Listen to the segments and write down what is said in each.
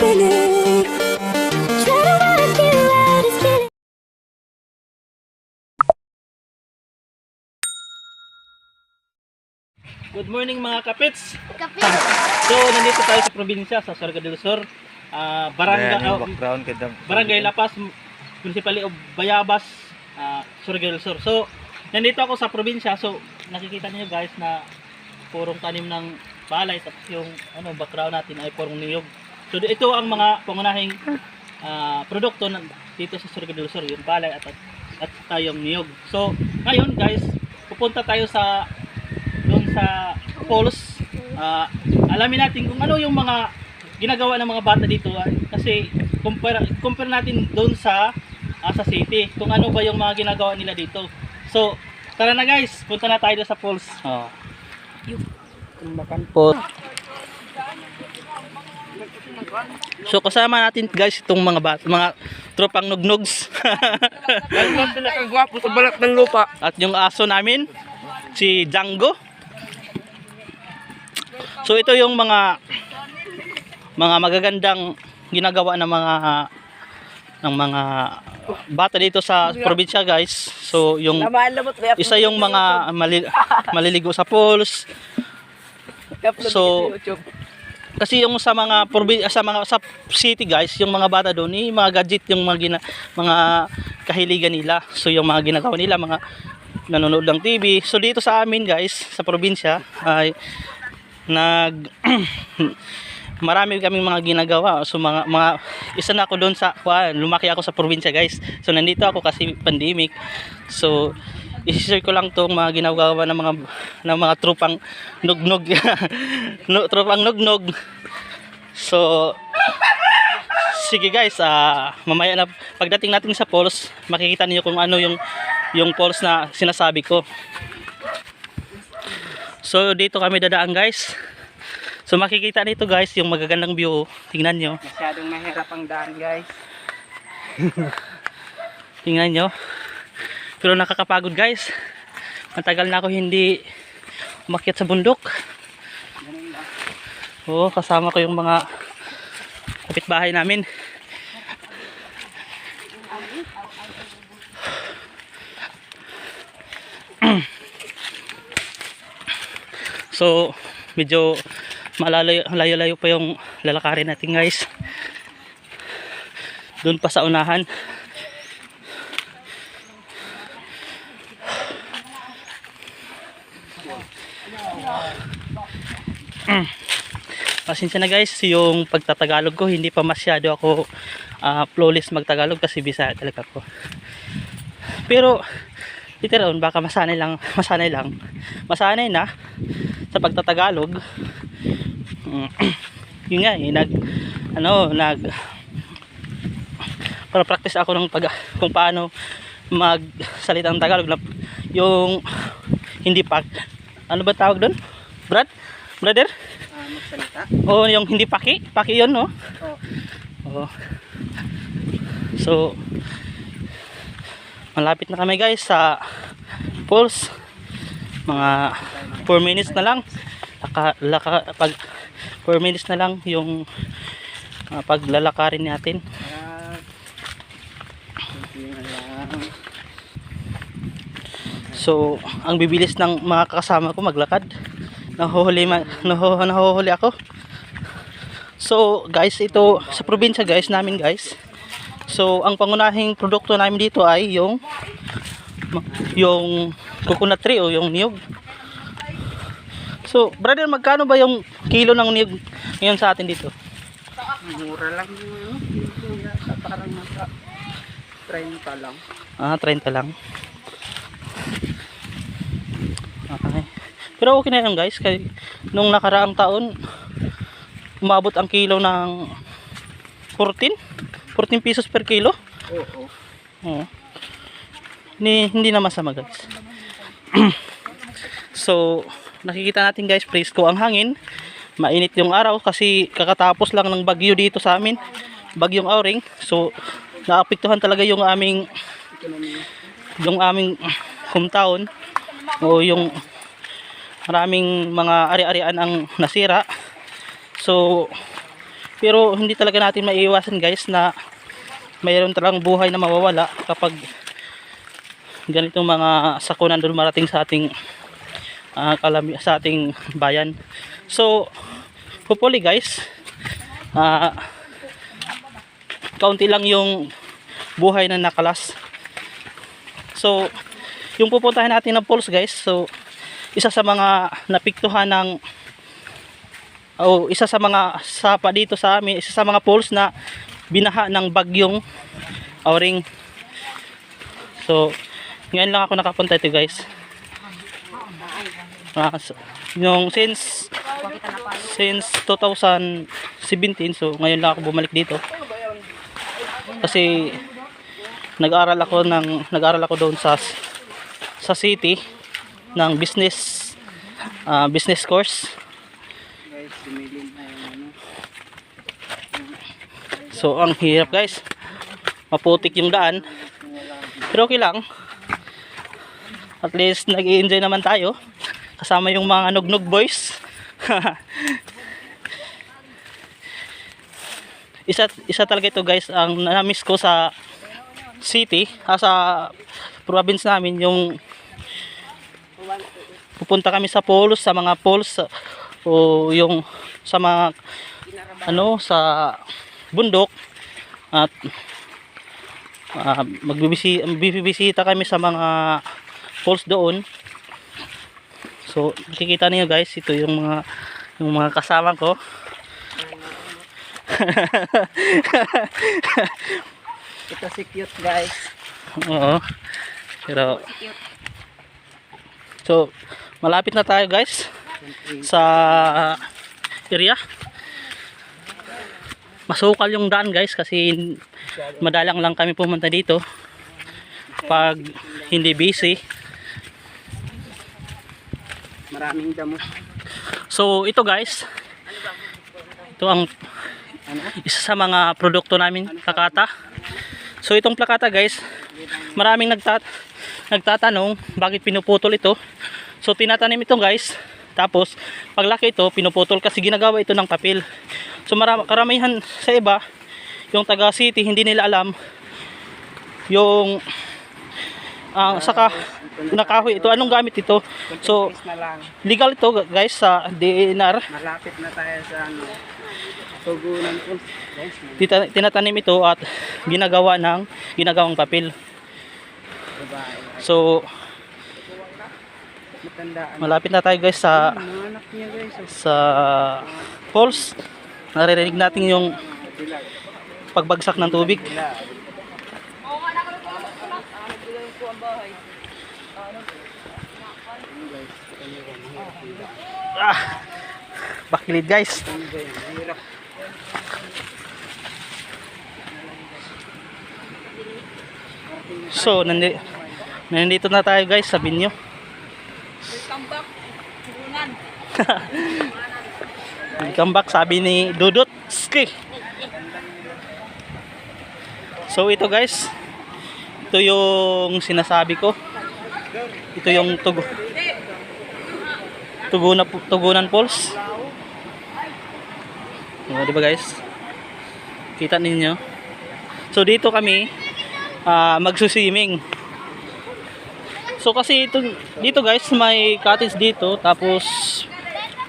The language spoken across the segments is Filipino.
Try to. Good morning mga kapits. Kapit. So nandito tayo sa probinsya sa Sorga del Sur. Ah, barangay Ayan oh, background. Barangay Lapas, Municipality of Bayabas, ah, Sorga del Sur. So nandito ako sa probinsya. So nakikita niyo guys na purong tanim ng balay tapos yung ano background natin ay purong niyog. So ito ang mga pangunahing ah, produkto ng dito sa Sorga del Sur, yung balay at at saka yung niyog. So ngayon guys, pupunta tayo sa doon sa falls. Ah, alamin natin kung ano yung mga ginagawa ng mga bata dito ah, kasi compare compare natin doon sa ah, sa city kung ano ba yung mga ginagawa nila dito. So, tara na guys, punta na tayo sa falls. Oh. Po. So kasama natin guys itong mga bata, mga tropang nugnugs. Ano sila kagwapo sa balat ng lupa? At yung aso namin, si Django. So ito yung mga mga magagandang ginagawa ng mga ng mga bata dito sa probinsya guys. So yung isa yung mga mali, maliligo sa pools. So kasi yung sa mga probi- sa mga sa city guys, yung mga bata doon, yung mga gadget yung mga gina, mga kahiligan nila. So yung mga ginagawa nila, mga nanonood ng TV. So dito sa amin guys, sa probinsya ay nag marami kaming mga ginagawa. So mga, mga isa na ako doon sa kuan, lumaki ako sa probinsya guys. So nandito ako kasi pandemic. So i-share ko lang tong mga ginagawa ng mga ng mga tropang nugnog. No, tropang nugnog. So sige guys ah mamaya na pagdating natin sa falls makikita niyo kung ano yung yung falls na sinasabi ko. So dito kami dadaan guys. So makikita nito guys yung magagandang view. Tingnan nyo Masyadong mahirap ang daan guys. Tingnan nyo. Pero nakakapagod guys. Matagal na ako hindi umakyat sa bundok. Oo, kasama ko yung mga kapitbahay namin. so, medyo malalayo layo-layo pa yung lalakarin natin guys. Doon pa sa unahan. Pasensya na guys, yung pagtatagalog ko, hindi pa masyado ako ah, flawless magtagalog kasi Bisaya talaga ako. Pero, literal, baka masanay lang, masanay lang, masanay na sa pagtatagalog. Mm, yun nga eh, nag, ano, nag, para practice ako ng pag, kung paano magsalita ng Tagalog na yung hindi pa, ano ba tawag doon? Brad? Brother? Ah, magsalita? Oo, yung hindi paki. Paki yun, no? Oo. So, malapit na kami guys sa falls. Mga 4 minutes na lang. Laka, laka, pag 4 minutes na lang yung uh, paglalakarin natin. So, ang bibilis ng mga kasama ko maglakad. Nahuhuli, ma- nahu- nahuhuli ako. So, guys, ito sa probinsya guys, namin guys. So, ang pangunahing produkto namin dito ay yung yung coconut tree o yung niyog. So, brother, magkano ba yung kilo ng niyog ngayon sa atin dito? Mura lang yung ano. Parang nasa 30 lang. Ah, 30 lang. Okay. Pero okay na yan guys. Kaya nung nakaraang taon, umabot ang kilo ng 14? 14 pesos per kilo? Oo. Oo. Hindi, hindi na masama guys. so, nakikita natin guys, presko ang hangin. Mainit yung araw kasi kakatapos lang ng bagyo dito sa amin. Bagyong Auring. So, naapektuhan talaga yung aming yung aming hometown o yung maraming mga ari-arian ang nasira. So, Pero hindi talaga natin maiiwasan guys na mayroon talagang buhay na mawawala kapag ganitong mga sakunan doon marating sa ating ah, kalami sa ating bayan. So, hopefully guys, ah kaunti lang yung buhay na nakalas. So, yung pupuntahan natin ng falls guys, so isa sa mga napiktuhan ng o isa sa mga sapa dito sa amin, isa sa mga falls na binaha ng bagyong Auring. So, ngayon lang ako nakapunta ito guys. So, yung since since 2017 so ngayon lang ako bumalik dito kasi nag-aral ako ng nag-aral ako doon sa sa city ng business ah, business course. Ano. so ang hirap guys. Maputik yung daan. Pero okay lang. At least nag enjoy naman tayo. Kasama yung mga nugnog boys. Isa isa talaga ito guys ang na-miss ko sa city. Ah, sa province namin yung pupunta kami sa polos sa mga pols o yung sa mga ano sa bundok at uh, magbibisi magbibisita kami sa mga falls doon so makikita niyo guys ito yung mga yung mga kasama ko Ito si cute guys. Oo. Pero So, malapit na tayo guys sa area. Masukal yung daan guys kasi madalang lang kami pumunta dito pag hindi busy. Maraming damo. So, ito guys. Ito ang isa sa mga produkto namin, plakata. So, itong plakata guys, maraming nagtat nagtatanong bakit pinuputol ito. So, tinatanim ito guys. Tapos, paglaki ito, pinuputol kasi ginagawa ito ng papel. So, karamihan sa iba, yung taga city, hindi nila alam yung ang saka nakahoy ito anong gamit ito so legal ito guys sa DNR Malapit na tayo sa ano. Tugunan. Guys, tinatanim ito at ginagawa ng ginagawang papel. So, malapit na tayo guys sa sa falls. Naririnig natin yung pagbagsak ng tubig. Ah, bakilid guys. So, nandi nandito na tayo guys sa Binyo. Welcome back sabi ni Dudut Ski. So ito guys, ito yung sinasabi ko. Ito yung tugo. Tuguna, tugunan Falls. O, di ba guys? Kita ninyo. So dito kami ah magsuswimming. So kasi ito, dito guys may cottage dito tapos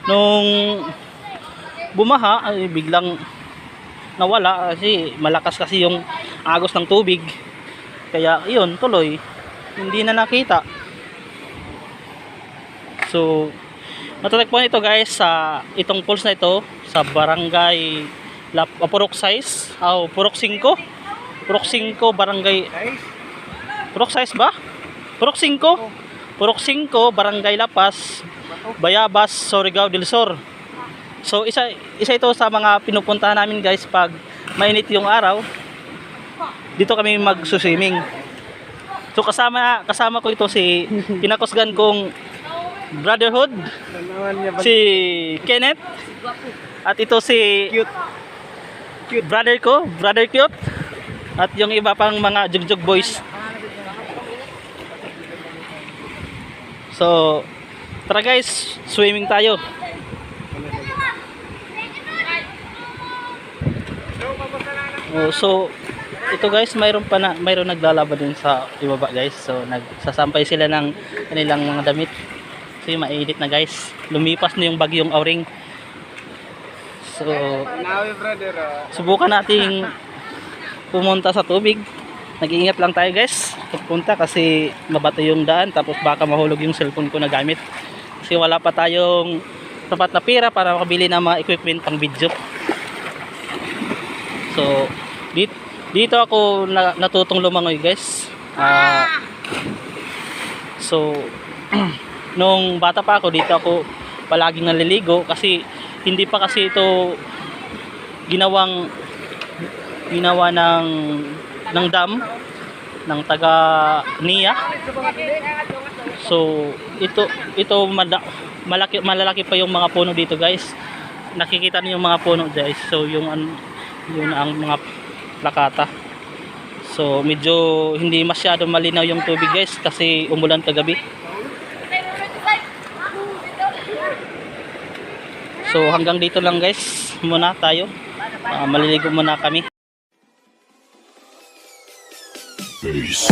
nung bumaha ay biglang nawala kasi malakas kasi yung agos ng tubig. Kaya iyon tuloy hindi na nakita. So matatagpuan ito guys sa itong falls na ito sa barangay Lap, uh, Purok 6 o Purok 5 Purok 5 barangay. Purok 6 ba? Purok 5 Purok 5 barangay Lapas. Bayabas, Surigao del Sur. So isa isa ito sa mga pinupuntahan namin guys pag mainit yung araw. Dito kami magsuswimming So kasama kasama ko ito si pinakusgan kong brotherhood si Kenneth at ito si Cute. cute. brother ko, brother cute. At yung iba pang mga jugjug boys. So, tara guys, swimming tayo. Oh, so ito guys, mayroon pa na mayroon naglalaban din sa ibaba guys. So nagsasampay sila ng kanilang mga damit. Kasi mainit na guys. Lumipas na yung bagyong Auring. So ah. subukan nating pumunta sa tubig. Nag-iingat lang tayo guys. Pagpunta kasi mabato yung daan tapos baka mahulog yung cellphone ko na gamit. Kasi wala pa tayong sapat na pera para makabili ng mga equipment pang video. So, dito, dito ako na, natutong lumangoy guys. Ah, so, nung bata pa ako, dito ako palaging naliligo kasi hindi pa kasi ito ginawang ginawa ng ng dam ng taga NIA. So, ito ito malaki malalaki pa yung mga puno dito, guys. Nakikita niyo yung mga puno, guys. So, yung yun ang mga plakata. So, medyo hindi masyado malinaw yung tubig, guys, kasi umulan kagabi. So, hanggang dito lang, guys. Muna tayo. Ah, maliligo muna kami. Peace.